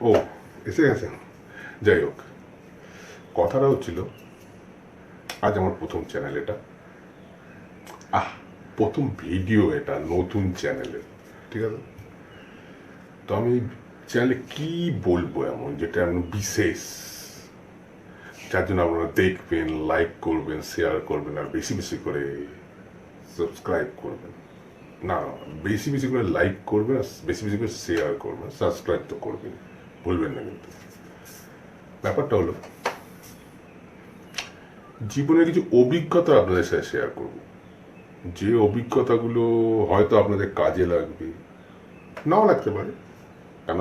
ও, এসে গেছেন যাই হোক, কথাটা হচ্ছিল, আজ আমার প্রথম চ্যানেল এটা। আহ, প্রথম ভিডিও এটা, নতুন চ্যানেলের ঠিক আছে? তো আমি চ্যানেলে কি বলব এমন, যেটা এমন বিশেষ? যার জন্য আপনারা দেখবেন লাইক করবেন শেয়ার করবেন, আর বেশি বেশি করে সাবস্ক্রাইব করবেন। না, বেশি বেশি করে লাইক করবেন, আর বেশি বেশি করে শেয়ার করবেন সাবস্ক্রাইব তো করবেন ভুলবেন না কিন্তু। ব্যাপারটা হলো, জীবনের কিছু অভিজ্ঞতা আপনাদের সাথে শেয়ার করব। যে অভিজ্ঞতাগুলো হয়তো আপনাদের কাজে লাগবে, নাও লাগতে পারে। কেন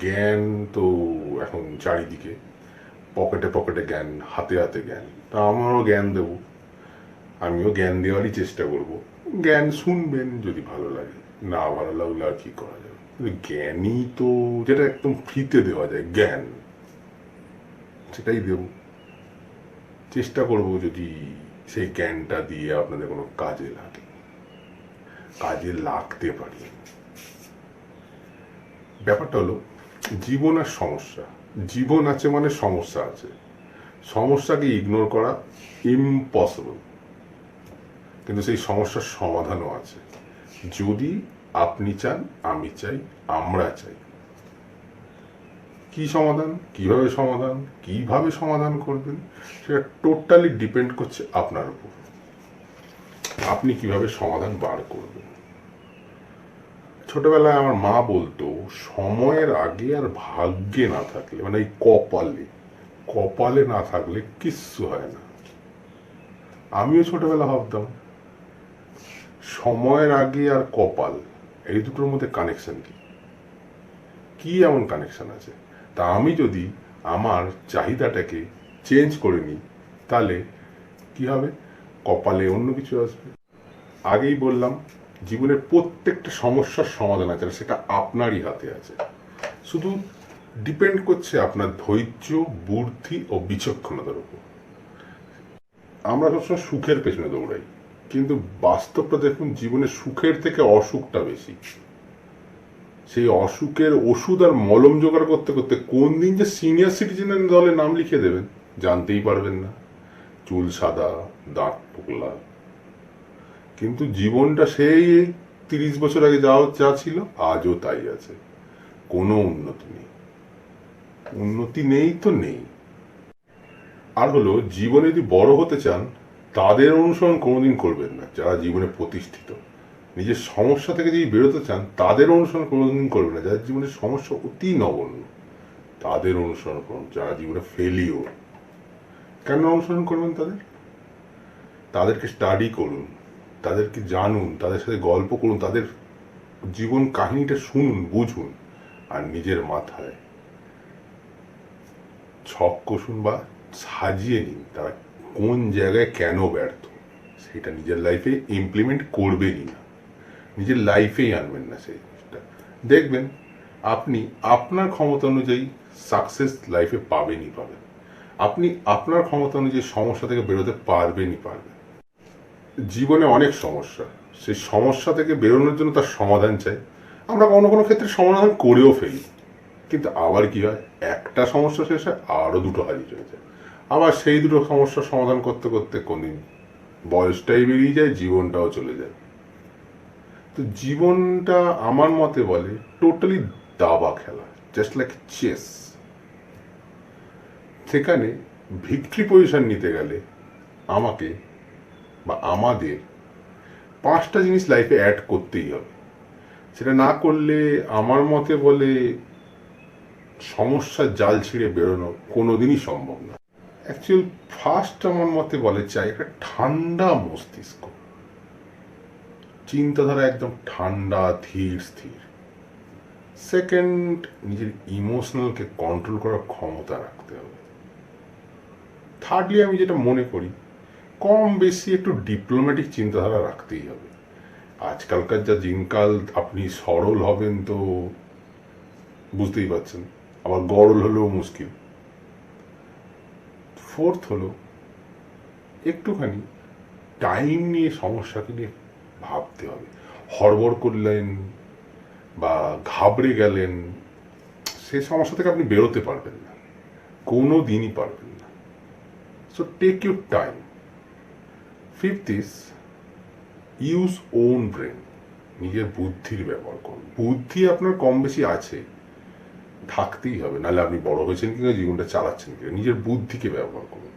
জ্ঞান তো এখন চারিদিকে, পকেটে পকেটে জ্ঞান, হাতে হাতে জ্ঞান। তা আমারও জ্ঞান দেব, আমিও জ্ঞান দেওয়ারই চেষ্টা করব। জ্ঞান শুনবেন যদি ভালো লাগে, না ভালো লাগলে আর কি করা যাবে? জ্ঞানই তো যেটা একদম ফ্রিতে দেওয়া যায়, জ্ঞান। সেটাই দেব। চেষ্টা করব যদি সেই জ্ঞানটা দিয়ে আপনাদের কোনো কাজে লাগে। কাজে লাগতে পারি। ব্যাপারটা হলো, জীবন আর সমস্যা। জীবন আছে মানে সমস্যা আছে। সমস্যাকে ইগনোর করা ইম্পসিবল কিন্তু সেই সমস্যার সমাধানও আছে। যদি আপনি চান, আমি চাই, আমরা চাই। কি সমাধান? কীভাবে সমাধান? কীভাবে সমাধান করবেন? সেটা টোটালি ডিপেন্ড করছে আপনার উপর। আপনি কীভাবে সমাধান বার করবেন? ছোটবেলায় আমার মা বলতো, সময়ের আগে আর ভাগ্যে না থাকলে মানে এই কপালে কপালে না থাকলে কিচ্ছু হয় না। আমিও ছোটবেলা ভাবতাম, সময়ের আগে আর কপাল। এই দুটোর মধ্যে কানেকশন কি? কি এমন কানেকশন আছে? তা আমি যদি আমার চাহিদাটাকে চেঞ্জ করে নিই, তাহলে কি হবে? কপালে অন্য কিছু আসবে। আগেই বললাম, জীবনের প্রত্যেকটা সমস্যার সমাধান আছে সেটা আপনারই হাতে আছে। শুধু ডিপেন্ড করছে আপনার ধৈর্য, বুদ্ধি ও বিচক্ষণতার উপর। আমরা সবসময় সুখের পেছনে দৌড়াই। কিন্তু বাস্তবটা দেখুন, জীবনে সুখের থেকে অসুখটা বেশি। সেই অসুখের ওষুধ আর মলম জোগাড় করতে করতে কোন দিন যে সিনিয়র সিটিজেনের দলে নাম লিখে দেবেন, জানতেই পারবেন না। চুল সাদা, দাঁত পোকলা। কিন্তু জীবনটা সেই তিরিশ বছর আগে যা যা ছিল, আজও তাই আছে। কোনো উন্নতি নেই। উন্নতি নেই তো নেই। আর হলো, জীবনে যদি বড় হতে চান তাদের অনুসরণ কোনোদিন করবেন না, যারা জীবনে প্রতিষ্ঠিত। নিজের সমস্যা থেকে যদি বেরোতে চান, তাদের অনুসরণ কোনোদিন করবেন না, যাদের জীবনের সমস্যা অতি নগণ্য, তাদের অনুসরণ করুন, যারা জীবনে ফেলিওর কেন অনুসরণ করবেন তাদের? তাদেরকে স্টাডি করুন, তাদেরকে জানুন, তাদের সাথে গল্প করুন, তাদের জীবন কাহিনীটা শুনুন, বুঝুন, আর নিজের মাথায় ছক কষুন বা সাজিয়ে নিন, তারা কোন জায়গায় কেন ব্যর্থ? সেটা নিজের লাইফে ইমপ্লিমেন্ট করবেনই না? নিজের লাইফেই আনবেন না সেই জিনিসটা। দেখবেন, আপনি আপনার ক্ষমতা অনুযায়ী সাকসেস লাইফে পাবেনই পাবেন। আপনি আপনার ক্ষমতা অনুযায়ী সমস্যা থেকে বেরোতে পারবেনই পারবেন। জীবনে অনেক সমস্যা। সেই সমস্যা থেকে বেরোনোর জন্য তার সমাধান চাই। আমরা কোনো কোনো ক্ষেত্রে সমাধান করেও ফেলি। কিন্তু আবার কি হয়? একটা সমস্যা শেষে আরও দুটো হাজির হয়ে যায়। আবার সেই দুটো সমস্যার সমাধান করতে করতে কোনদিন বয়সটাই বেরিয়ে যায়, জীবনটাও চলে যায়। তো জীবনটা আমার মতে বলে টোটালি দাবা খেলা জাস্ট লাইক চেস সেখানে ভিক্টরি পজিশন নিতে গেলে আমাকে বা আমাদের পাঁচটা জিনিস লাইফে অ্যাড করতেই হবে। সেটা না করলে আমার মতে বলে সমস্যার জাল ছিঁড়ে বেরোনো কোনোদিনই সম্ভব না। অ্যাকচুয়াল ফার্স্ট আমার মতে বলে চাই, একটা ঠান্ডা মস্তিষ্ক। চিন্তাধারা একদম ঠান্ডা, ধীর, স্থির। সেকেন্ড নিজের ইমোশনালকে কন্ট্রোল করার ক্ষমতা রাখতে হবে। থার্ডলি আমি যেটা মনে করি, কম বেশি একটু ডিপ্লোম্যাটিক চিন্তাধারা রাখতেই হবে। আজকালকার যা দিনকাল, আপনি সরল হবেন তো বুঝতেই পারছেন। আবার গরল হলেও মুশকিল। ফোর্থ হলো একটুখানি টাইম নিয়ে সমস্যাকে নিয়ে ভাবতে হবে। হড়বড় করলেন বা ঘাবড়ে গেলেন, সে সমস্যা থেকে আপনি বেরোতে পারবেন না কোনো দিনই পারবেন না। So take your time fifth is use own brain নিজের বুদ্ধির ব্যবহার করুন। বুদ্ধি আপনার কম বেশি আছে থাকতেই হবে, নাহলে আপনি বড় হয়েছেন কিনা জীবনটা চালাচ্ছেন কিনা নিজের বুদ্ধিকে ব্যবহার করুন।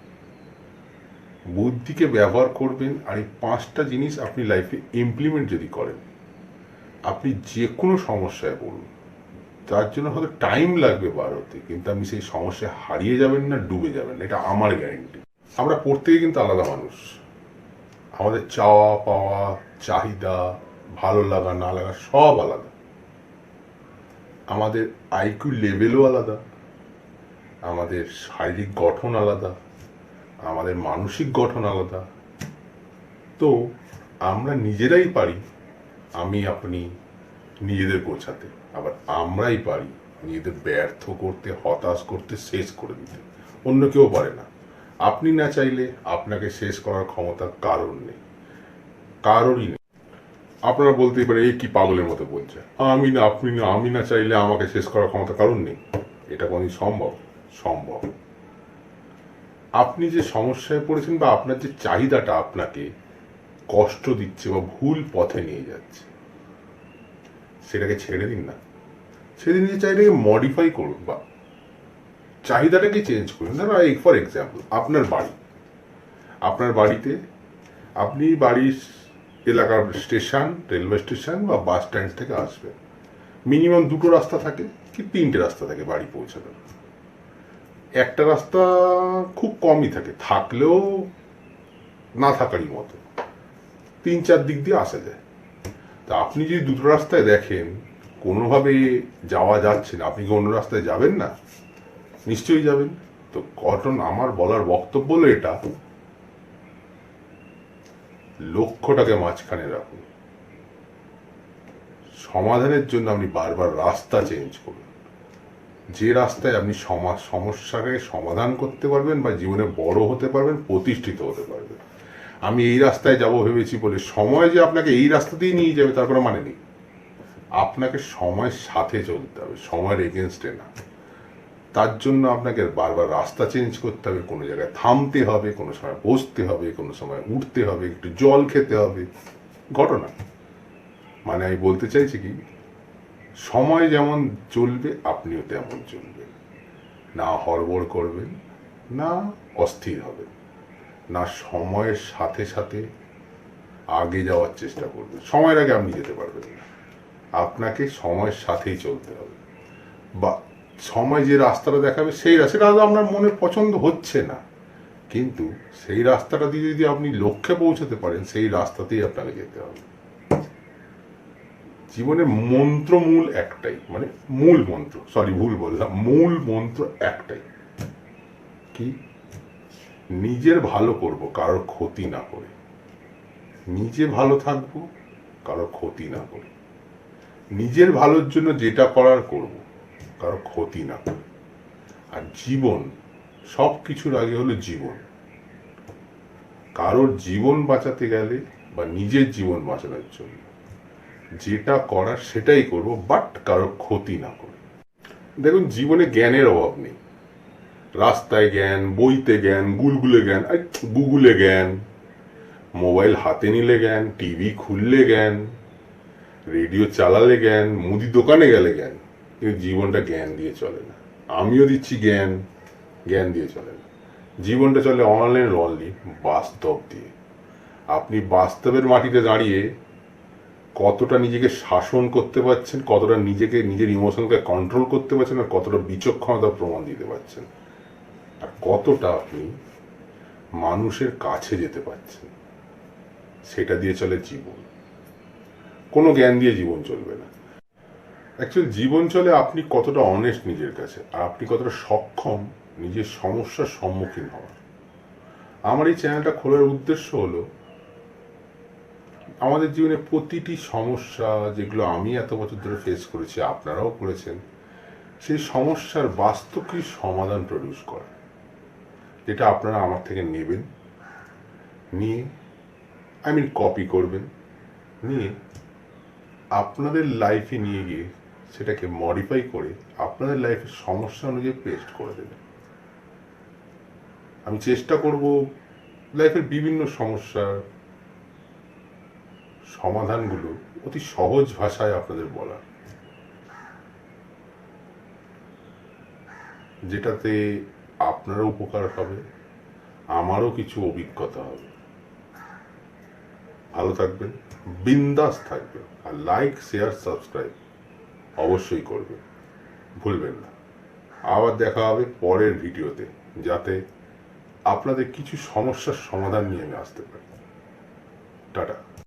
বুদ্ধিকে ব্যবহার করবেন আর এই পাঁচটা জিনিস আপনি লাইফে ইমপ্লিমেন্ট যদি করেন, আপনি যে কোনো সমস্যায় পড়ুন, তার জন্য হয়তো টাইম লাগবে বার হতে কিন্তু আপনি সেই সমস্যায় হারিয়ে যাবেন না, ডুবে যাবেন এটা আমার গ্যারেন্টি আমরা প্রত্যেকে কিন্তু আলাদা মানুষ। আমাদের চাওয়া পাওয়া চাহিদা, ভালো লাগা, না লাগা সব আলাদা। আমাদের আইকিউ লেভেলও আলাদা, আমাদের শারীরিক গঠন আলাদা, আমাদের মানসিক গঠন আলাদা। তো আমরা নিজেরাই পারি আমি, আপনি নিজেদের গোছাতে, আবার আমরাই পারি নিজেদের ব্যর্থ করতে, হতাশ করতে, শেষ করে দিতে। অন্য কেউ পারে না। আপনি না চাইলে আপনাকে শেষ করার ক্ষমতা কারণ নেই। কারোরই নেই। আপনারা বলতেই পারে এই কি পাগলের মতো বলছে। আমি না, আপনি না, আমি না চাইলে আমাকে শেষ করার ক্ষমতা কারণ নেই। এটা কোনদিন সম্ভব? সম্ভব। আপনি যে সমস্যায় পড়েছেন বা আপনার যে চাহিদাটা আপনাকে কষ্ট দিচ্ছে বা ভুল পথে নিয়ে যাচ্ছে, সেটাকে ছেড়ে দিন না। ছেড়ে দিন যে চাহিদাকে মডিফাই করুন বা চাহিদাটাকে চেঞ্জ করুন। ধরো ফর এক্সাম্পল আপনার বাড়ি। আপনার বাড়িতে আপনি বাড়ির এলাকার স্টেশন, রেলওয়ে স্টেশন বা বাস স্ট্যান্ড থেকে আসবে। মিনিমাম দুটো রাস্তা থাকে কি তিনটে রাস্তা থাকে বাড়ি পৌঁছানোর। একটা রাস্তা খুব কমই থাকে, থাকলেও না থাকারই মতো। তিন চার দিক দিয়ে আসা যায়। তা আপনি যদি দুটো রাস্তায় দেখেন, কোনোভাবে যাওয়া যাচ্ছে না, আপনি কি অন্য রাস্তায় যাবেন না? নিশ্চয়ই যাবেন। তো কটন আমার বলার বক্তব্য হলো এটা লক্ষ্যটাকে মাঝখানে রাখুন। সমাধানের জন্য আপনি বারবার রাস্তা চেঞ্জ করুন। যে রাস্তায় আপনি সমস্যাকে সমাধান করতে পারবেন বা জীবনে বড় হতে পারবেন, প্রতিষ্ঠিত হতে পারবেন। আমি এই রাস্তায় যাব ভেবেছি বলে সময় যে আপনাকে এই রাস্তাতেই নিয়ে যাবে, তার কোনো মানে নেই। আপনাকে সময়ের সাথে চলতে হবে, সময়ের এগেনস্টে না। তার জন্য আপনাকে বারবার রাস্তা চেঞ্জ করতে হবে, কোনো জায়গায় থামতে হবে, কোনো সময় বসতে হবে, কোনো সময় উঠতে হবে, একটু জল খেতে হবে। ঘটনা। মানে আমি বলতে চাইছি কি, সময় যেমন চলবে, আপনিও তেমন চলবেন। না হড়বড় করবেন, না অস্থির হবেন। না সময়ের সাথে সাথে আগে যাওয়ার চেষ্টা করবেন। সময়ের আগে আপনি যেতে পারবেন না। আপনাকে সময়ের সাথেই চলতে হবে। বা সময় যে রাস্তাটা দেখাবে, সেই সেটা আপনার মনে পছন্দ হচ্ছে না। কিন্তু সেই রাস্তাটা দিয়ে যদি আপনি লক্ষ্যে পৌঁছাতে পারেন, সেই রাস্তাতেই আপনাকে যেতে হবে। জীবনে মন্ত্র মূল একটাই মানে মূল মন্ত্র সরি ভুল বললাম, মূল মন্ত্র একটাই। কি? নিজের ভালো করব, কারোর ক্ষতি না করে। নিজে ভালো থাকব, কারোর ক্ষতি না করে। নিজের ভালোর জন্য যেটা করার করব কারও ক্ষতি না। আর জীবন সব কিছুর আগে হলো জীবন। কারোর জীবন বাঁচাতে গেলে বা নিজের জীবন বাঁচানোর জন্য। যেটা করার সেটাই করব বাট কারোর ক্ষতি না করে। দেখুন, জীবনে জ্ঞানের অভাব নেই। রাস্তায় জ্ঞান, বইতে জ্ঞান গুলগুলে জ্ঞান গুগলে জ্ঞান। মোবাইল হাতে নিলে জ্ঞান, টিভি খুললে জ্ঞান। রেডিও চালালে জ্ঞান, মুদি দোকানে গেলে জ্ঞান। কিন্তু জীবনটা জ্ঞান দিয়ে চলে না। আমিও দিচ্ছি জ্ঞান জ্ঞান দিয়ে চলে না। জীবনটা চলে অনলাইন অনলি বাস্তব দিয়ে। আপনি বাস্তবের মাটিতে দাঁড়িয়ে কতটা নিজেকে শাসন করতে পারছেন, কতটা নিজেকে, নিজের ইমোশনকে কন্ট্রোল করতে পারছেন আর কতটা বিচক্ষণতার প্রমাণ দিতে পারছেন। আর কতটা আপনি মানুষের কাছে যেতে পারছেন, সেটা দিয়ে চলে জীবন। কোনো জ্ঞান দিয়ে জীবন চলবে না। অ্যাকচুয়ালি জীবন চলে আপনি কতটা অনেস্ট নিজের কাছে? আর আপনি কতটা সক্ষম নিজের সমস্যার সম্মুখীন হওয়ার? আমার এই চ্যানেলটা খোলার উদ্দেশ্য হলো, আমাদের জীবনে প্রতিটি সমস্যা যেগুলো আমি এত বছর ধরে ফেস করেছি, আপনারাও করেছেন, সেই সমস্যার বাস্তব কিছু সমাধান প্রডিউস করা। যেটা আপনারা আমার থেকে নেবেন, নিয়ে আই মিন কপি করবেন, নিয়ে আপনাদের লাইফে নিয়ে গিয়ে সেটাকে মডিফাই করে আপনাদের লাইফের সমস্যা অনুযায়ী পেস্ট করে দেবেন আমি চেষ্টা করব লাইফের বিভিন্ন সমস্যার সমাধানগুলো অতি সহজ ভাষায় আপনাদের বলার। যেটাতে আপনারও উপকার হবে, আমারও কিছু অভিজ্ঞতা হবে। ভালো থাকবেন, বিন্দাস থাকবেন, আর লাইক শেয়ার সাবস্ক্রাইব অবশ্যই করবে। ভুলবেন না। আবার দেখা হবে পরের ভিডিওতে, যাতে আপনাদের কিছু সমস্যার সমাধান নিয়ে আমি আসতে পারি। টাটা।